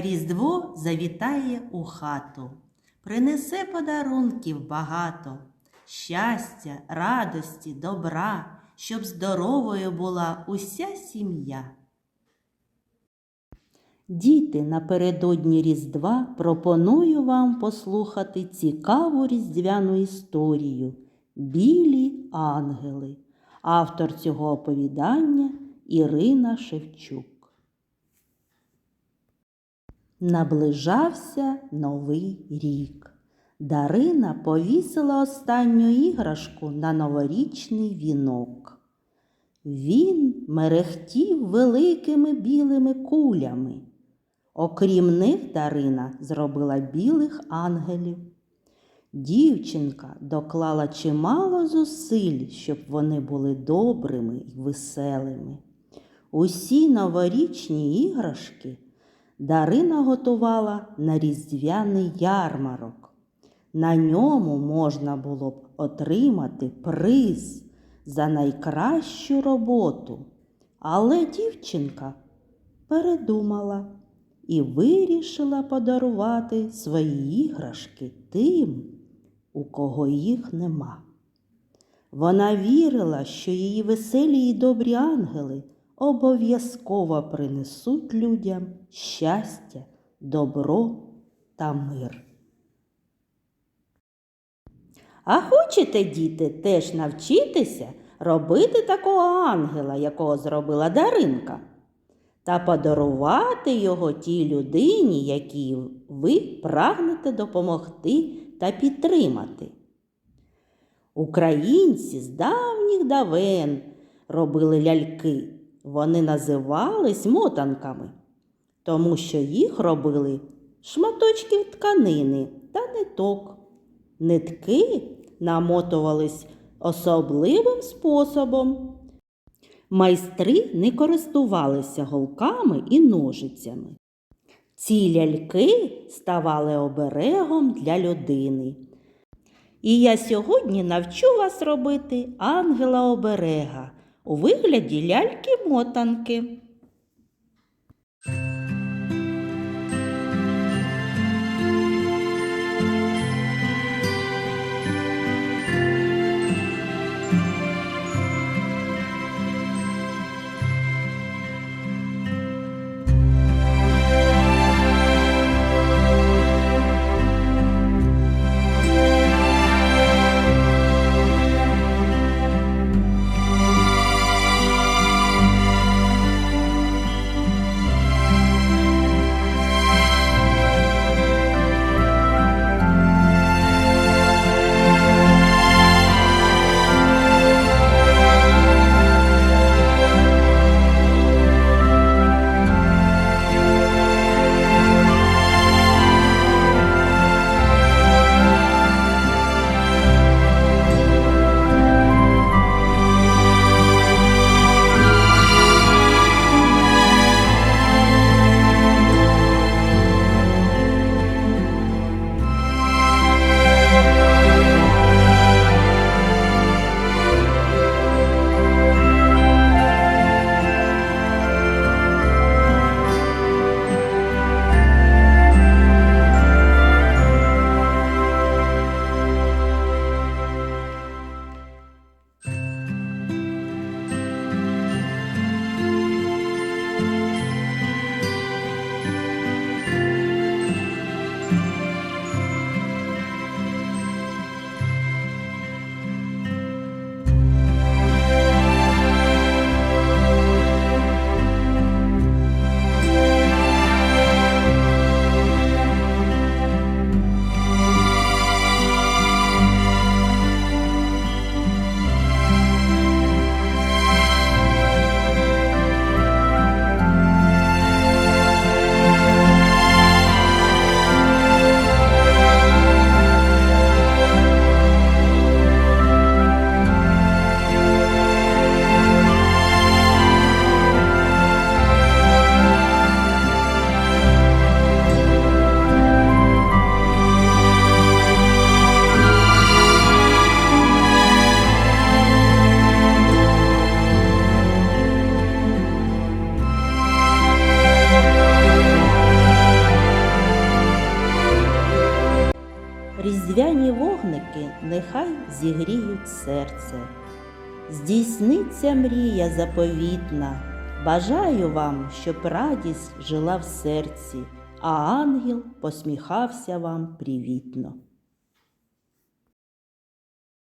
Різдво завітає у хату, принесе подарунків багато, щастя, радості, добра, щоб здоровою була уся сім'я. Діти, напередодні Різдва пропоную вам послухати цікаву різдвяну історію Білі ангели. Автор цього оповідання Ірина Шевчук. Наближався новий рік. Дарина повісила останню іграшку на новорічний вінок. Він мерехтів великими білими кулями. Окрім них, Дарина зробила білих ангелів. Дівчинка доклала чимало зусиль, щоб вони були добрими і веселими. Усі новорічні іграшки Дарина готувала на різдвяний ярмарок. На ньому можна було б отримати приз за найкращу роботу. Але дівчинка передумала і вирішила подарувати свої іграшки тим, у кого їх нема. Вона вірила, що її веселі і добрі ангели обов'язково принесуть людям щастя, добро та мир. А хочете, діти, теж навчитися робити такого ангела, якого зробила Даринка, та подарувати його тій людині, якій ви прагнете допомогти та підтримати. Українці з давніх давен робили ляльки. Вони називались мотанками, тому що їх робили шматочків тканини та ниток. Нитки намотувались особливим способом. Майстри не користувалися голками і ножицями. Ці ляльки ставали оберегом для людини. І я сьогодні навчу вас робити ангела оберега у вигляді ляльки-мотанки. Різдвяні вогники нехай зігріють серце. Здійсниться мрія заповітна. Бажаю вам, щоб радість жила в серці, а ангел посміхався вам привітно.